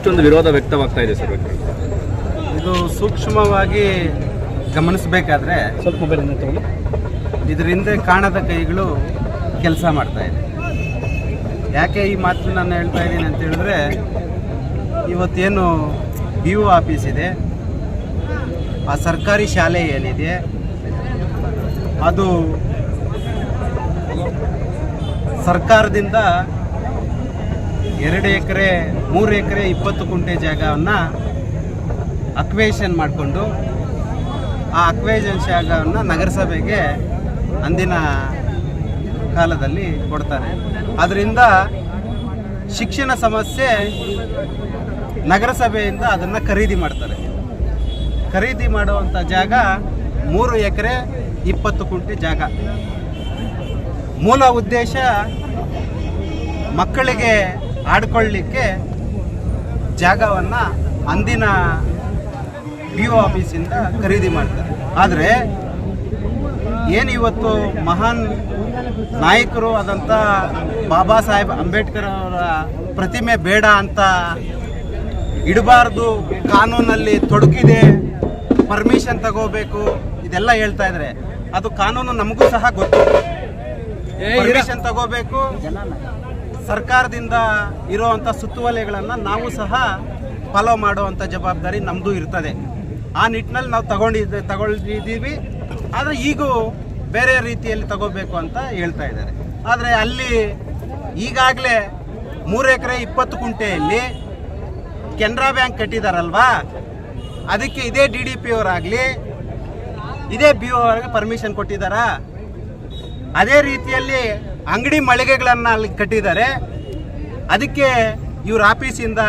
ಇಷ್ಟೊಂದು ವಿರೋಧ ವ್ಯಕ್ತವಾಗ್ತಾ ಇದೆ ಸರ್ ಇದು ಸೂಕ್ಷ್ಮವಾಗಿ ಗಮನಿಸಬೇಕಾದ್ರೆ ಸ್ವಲ್ಪ ಮೊಬೈಲ್ ತಗೊಳ್ಳಿ ಇದ್ರ ಹಿಂದೆ ಕಾಣದ ಕೈಗಳು ಕೆಲಸ ಮಾಡ್ತಾ ಇದೆ. ಯಾಕೆ ಈ ಮಾತು ನಾನು ಹೇಳ್ತಾ ಇದ್ದೀನಿ ಅಂತ ಹೇಳಿದ್ರೆ ಇವತ್ತೇನು ಬಿ ಒ ಆಫೀಸ್ ಇದೆ ಆ ಸರ್ಕಾರಿ ಶಾಲೆ ಏನಿದೆ ಅದು ಸರ್ಕಾರದಿಂದ ಎರಡು ಎಕರೆ, ಮೂರು ಎಕರೆ, ಇಪ್ಪತ್ತು ಕುಂಟೆ ಜಾಗವನ್ನು ಅಕ್ವೇಷನ್ ಮಾಡಿಕೊಂಡು ಆ ಅಕ್ವೇಷನ್ ಜಾಗವನ್ನು ನಗರಸಭೆಗೆ ಅಂದಿನ ಕಾಲದಲ್ಲಿ ಕೊಡ್ತಾರೆ. ಅದರಿಂದ ಶಿಕ್ಷಣ ಸಮಸ್ಯೆ ನಗರಸಭೆಯಿಂದ ಅದನ್ನು ಖರೀದಿ ಮಾಡ್ತಾರೆ. ಖರೀದಿ ಮಾಡುವಂಥ ಜಾಗ ಮೂರು ಎಕರೆ, ಇಪ್ಪತ್ತು ಕುಂಟೆ ಜಾಗ. ಮೂಲ ಉದ್ದೇಶ ಮಕ್ಕಳಿಗೆ ಆಡ್ಕೊಳ್ಳಿಕ್ಕೆ ಜಾಗವನ್ನು ಅಂದಿನ ಬಿ ಒ ಆಫೀಸಿಂದ ಖರೀದಿ ಮಾಡ್ತಾರೆ. ಆದರೆ ಏನು ಇವತ್ತು ಮಹಾನ್ ನಾಯಕರು ಆದಂಥ ಬಾಬಾ ಸಾಹೇಬ್ ಅಂಬೇಡ್ಕರ್ ಅವರ ಪ್ರತಿಮೆ ಬೇಡ ಅಂತ ಇಡಬಾರ್ದು ಕಾನೂನಲ್ಲಿ ತೊಡಕಿದೆ ಪರ್ಮಿಷನ್ ತಗೋಬೇಕು ಇದೆಲ್ಲ ಹೇಳ್ತಾ ಇದ್ರೆ ಅದು ಕಾನೂನು ನಮಗೂ ಸಹ ಗೊತ್ತು. ಪರ್ಮಿಷನ್ ತಗೋಬೇಕು. ಸರ್ಕಾರದಿಂದ ಇರುವಂಥ ಸುತ್ತುವಲೆಗಳನ್ನು ನಾವು ಸಹ ಫಾಲೋ ಮಾಡುವಂಥ ಜವಾಬ್ದಾರಿ ನಮ್ಮದು ಇರ್ತದೆ. ಆ ನಿಟ್ಟಿನಲ್ಲಿ ನಾವು ತಗೊಂಡಿದ್ದೆ ತಗೊಂಡಿದ್ದೀವಿ ಆದರೆ ಈಗೂ ಬೇರೆ ರೀತಿಯಲ್ಲಿ ತಗೋಬೇಕು ಅಂತ ಹೇಳ್ತಾ ಇದ್ದಾರೆ. ಆದರೆ ಅಲ್ಲಿ ಈಗಾಗಲೇ ಮೂರು ಎಕರೆ ಇಪ್ಪತ್ತು ಕುಂಟೆಯಲ್ಲಿ ಕೆನರಾ ಬ್ಯಾಂಕ್ ಕಟ್ಟಿದಾರಲ್ವಾ? ಅದಕ್ಕೆ ಇದೇ ಡಿ ಡಿ ಪಿ ಅವರಾಗಲಿ, ಇದೇ ಬಿ ಒ ಪರ್ಮಿಷನ್ ಕೊಟ್ಟಿದ್ದಾರಾ? ಅದೇ ರೀತಿಯಲ್ಲಿ ಅಂಗಡಿ ಮಳಿಗೆಗಳನ್ನು ಅಲ್ಲಿ ಕಟ್ಟಿದ್ದಾರೆ. ಅದಕ್ಕೆ ಇವ್ರ ಆಫೀಸಿಂದ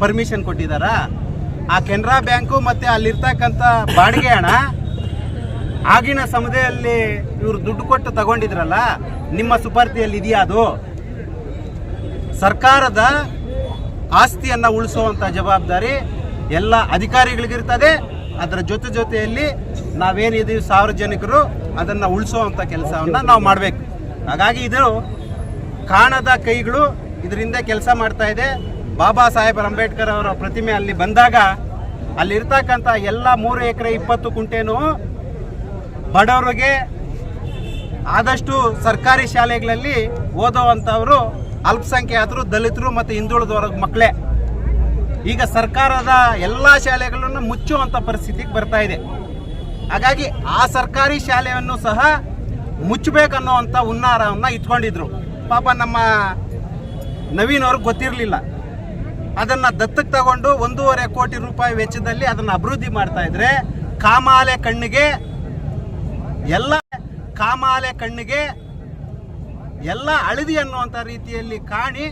ಪರ್ಮಿಷನ್ ಕೊಟ್ಟಿದ್ದಾರ? ಆ ಕೆನರಾ ಬ್ಯಾಂಕು ಮತ್ತು ಅಲ್ಲಿರ್ತಕ್ಕಂಥ ಬಾಡಿಗೆ ಹಣ ಆಗಿನ ಸಮುದಾಯಲ್ಲಿ ಇವರು ದುಡ್ಡು ಕೊಟ್ಟು ತಗೊಂಡಿದ್ರಲ್ಲ, ನಿಮ್ಮ ಸುಪರ್ತಿಯಲ್ಲಿ ಇದೆಯಾ ಅದು? ಸರ್ಕಾರದ ಆಸ್ತಿಯನ್ನು ಉಳಿಸುವಂಥ ಜವಾಬ್ದಾರಿ ಎಲ್ಲ ಅಧಿಕಾರಿಗಳಿಗಿರ್ತದೆ. ಅದರ ಜೊತೆ ಜೊತೆಯಲ್ಲಿ ನಾವೇನಿದೀವಿ ಸಾರ್ವಜನಿಕರು ಅದನ್ನು ಉಳಿಸುವಂಥ ಕೆಲಸವನ್ನು ನಾವು ಮಾಡಬೇಕು. ಹಾಗಾಗಿ ಇದು ಕಾಣದ ಕೈಗಳು ಇದರಿಂದ ಕೆಲಸ ಮಾಡ್ತಾ ಇದೆ. ಬಾಬಾ ಸಾಹೇಬ್ ಅಂಬೇಡ್ಕರ್ ಅವರ ಪ್ರತಿಮೆ ಅಲ್ಲಿ ಬಂದಾಗ ಅಲ್ಲಿರ್ತಕ್ಕಂಥ ಎಲ್ಲ ಮೂರು ಎಕರೆ ಇಪ್ಪತ್ತು ಕುಂಟೆನೂ ಬಡವರಿಗೆ ಆದಷ್ಟು ಸರ್ಕಾರಿ ಶಾಲೆಗಳಲ್ಲಿ ಓದುವಂಥವರು ಅಲ್ಪಸಂಖ್ಯಾತರು, ದಲಿತರು ಮತ್ತು ಹಿಂದುಳಿದವರ ಮಕ್ಕಳೇ. ಈಗ ಸರ್ಕಾರದ ಎಲ್ಲ ಶಾಲೆಗಳನ್ನು ಮುಚ್ಚುವಂಥ ಪರಿಸ್ಥಿತಿಗೆ ಬರ್ತಾ ಇದೆ. ಹಾಗಾಗಿ ಆ ಸರ್ಕಾರಿ ಶಾಲೆಯನ್ನು ಸಹ ಮುಚ್ಚಬೇಕನ್ನುವಂಥ ಹುನ್ನಾರವನ್ನು ಇಟ್ಕೊಂಡಿದ್ರು. ಪಾಪ ನಮ್ಮ ನವೀನ್ ಅವ್ರಿಗೆ ಗೊತ್ತಿರಲಿಲ್ಲ. ಅದನ್ನು ದತ್ತಕ್ಕೆ ತಗೊಂಡು ಒಂದೂವರೆ ಕೋಟಿ ರೂಪಾಯಿ ವೆಚ್ಚದಲ್ಲಿ ಅದನ್ನು ಅಭಿವೃದ್ಧಿ ಮಾಡ್ತಾ ಇದ್ರೆ ಕಾಮಾಲೆ ಕಣ್ಣಿಗೆ ಎಲ್ಲ ಕಾಮಾಲೆ ಕಣ್ಣಿಗೆ ಎಲ್ಲ ಅಳದಿ ಅನ್ನುವಂಥ ರೀತಿಯಲ್ಲಿ ಕಾಣಿ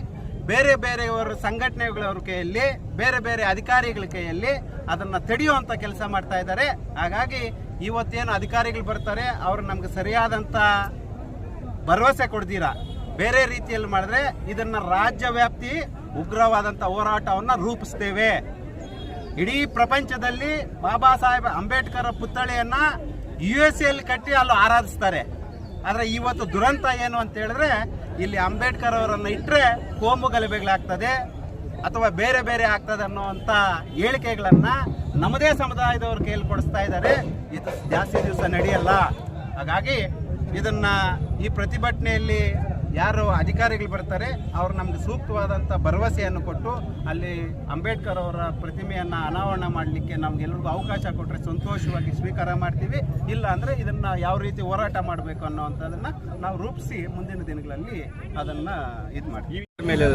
ಬೇರೆ ಬೇರೆಯವರ ಸಂಘಟನೆಗಳವ್ರ ಕೈಯಲ್ಲಿ, ಬೇರೆ ಬೇರೆ ಅಧಿಕಾರಿಗಳ ಕೈಯಲ್ಲಿ ಅದನ್ನು ತಡೆಯುವಂಥ ಕೆಲಸ ಮಾಡ್ತಾ ಇದ್ದಾರೆ. ಹಾಗಾಗಿ ಇವತ್ತೇನು ಅಧಿಕಾರಿಗಳು ಬರ್ತಾರೆ, ಅವರು ನಮ್ಗೆ ಸರಿಯಾದಂಥ ಭರವಸೆ ಕೊಡ್ತೀರಾ? ಬೇರೆ ರೀತಿಯಲ್ಲಿ ಮಾಡಿದ್ರೆ ಇದನ್ನ ರಾಜ್ಯ ವ್ಯಾಪ್ತಿ ಉಗ್ರವಾದಂಥ ಹೋರಾಟವನ್ನು ರೂಪಿಸ್ತೇವೆ. ಇಡೀ ಪ್ರಪಂಚದಲ್ಲಿ ಬಾಬಾ ಸಾಹೇಬ್ ಅಂಬೇಡ್ಕರ್ ಪುತ್ಥಳಿಯನ್ನು ಯು ಎಸ್ ಎಲ್ಲಿ ಕಟ್ಟಿ ಅಲ್ಲಿ ಆರಾಧಿಸ್ತಾರೆ. ಆದರೆ ಇವತ್ತು ದುರಂತ ಏನು ಅಂತ ಹೇಳಿದ್ರೆ, ಇಲ್ಲಿ ಅಂಬೇಡ್ಕರ್ ಅವರನ್ನು ಇಟ್ಟರೆ ಕೋಮು ಗಲಭೆಗಳಾಗ್ತದೆ ಅಥವಾ ಬೇರೆ ಬೇರೆ ಆಗ್ತದೆ ಅನ್ನುವಂಥ ಹೇಳಿಕೆಗಳನ್ನ ನಮ್ಮದೇ ಸಮುದಾಯದವರು ಕೈಯಲ್ಲಿ ಕೊಡಿಸ್ತಾ ಇದ್ದಾರೆ. ಇದು ಜಾಸ್ತಿ ದಿವಸ ನಡೆಯಲ್ಲ. ಹಾಗಾಗಿ ಇದನ್ನ ಈ ಪ್ರತಿಭಟನೆಯಲ್ಲಿ ಯಾರು ಅಧಿಕಾರಿಗಳು ಬರ್ತಾರೆ ಅವರು ನಮ್ಗೆ ಸೂಕ್ತವಾದಂಥ ಭರವಸೆಯನ್ನು ಕೊಟ್ಟು ಅಲ್ಲಿ ಅಂಬೇಡ್ಕರ್ ಅವರ ಪ್ರತಿಮೆಯನ್ನು ಅನಾವರಣ ಮಾಡಲಿಕ್ಕೆ ನಮಗೆಲ್ಲರಿಗೂ ಅವಕಾಶ ಕೊಟ್ಟರೆ ಸಂತೋಷವಾಗಿ ಸ್ವೀಕಾರ ಮಾಡ್ತೀವಿ. ಇಲ್ಲ ಅಂದರೆ ಇದನ್ನು ಯಾವ ರೀತಿ ಹೋರಾಟ ಮಾಡಬೇಕು ಅನ್ನೋವಂಥದ್ದನ್ನು ನಾವು ರೂಪಿಸಿ ಮುಂದಿನ ದಿನಗಳಲ್ಲಿ ಅದನ್ನು ಇದು ಮಾಡ್ತೀವಿ. ಮೇಲೆ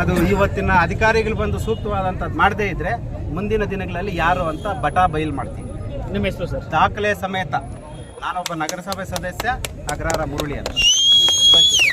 ಅದು ಇವತ್ತಿನ ಅಧಿಕಾರಿಗಳು ಬಂದು ಸೂಕ್ತವಾದಂಥದ್ದು ಮಾಡದೇ ಇದ್ದರೆ ಮುಂದಿನ ದಿನಗಳಲ್ಲಿ ಯಾರು ಅಂತ ಬಟಾ ಬಯಲು ಮಾಡ್ತೀವಿ. ನಿಮ್ಮ ಹೆಸರು ಸರ್? ದಾಖಲೆ ಸಮೇತ ನಾನೊಬ್ಬ ನಗರಸಭೆ ಸದಸ್ಯ ಅಗ್ರಹಾರ ಮುರುಳಿ ಅಂತ. Thank you